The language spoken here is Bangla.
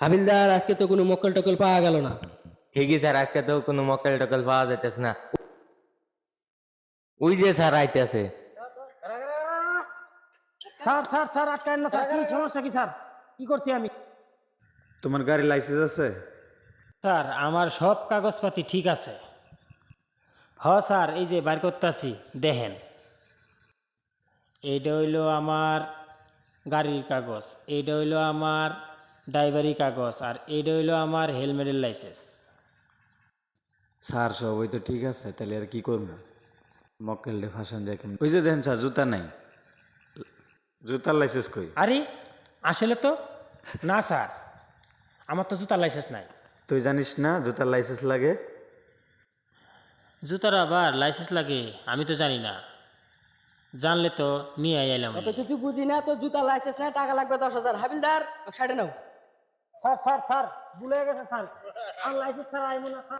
হাবিলদার আজকে তো কোনো মক্কল টকল পাওয়া গেল না। ঠিকই স্যার আজকে তো কোনো মক্কেল টকেল পাওয়া যাইতেছে না। ওই যে স্যার আইতেছে। স্যার স্যার স্যার আটকায় না স্যার কি সমস্যা কি স্যার? কি করছি আমি? তোমার গাড়ি লাইসেন্স আছে? স্যার আমার সব কাগজপাতি ঠিক আছে। হ স্যার এই যে বাইর করতেছি দেখেন। এইটা হইল আমার গাড়ির কাগজ এইটা হইল আমার ড্রাইভারি কাগজ আর এইটা হইল আমার হেলমেটের লাইসেন্স স্যার সব ওই তো ঠিক আছে তাহলে আর কি করব? মক্কেল ডে ফাঁসান যায় কেমন ওই যে দেখেন স্যার জুতা নাই। জুতার লাইসেন্স কই? আরে আসলে তো? না স্যার আমার তো জুতার লাইসেন্স নাই। তুই জানিস না জুতার লাইসেন্স লাগে? জুতার আবার লাইসেন্স লাগে আমি তো জানি না। জানলে তো নিয়ে আইলাম অত কিছু বুঝি না তো জুতা লাইসেন্স নাই টাকা লাগবে দশ হাজার। হাবিলদার সাইডে নাও। স্যার স্যার স্যার ভুলে গেছে স্যার। আর লাইসেন্স ছাড়া আইব না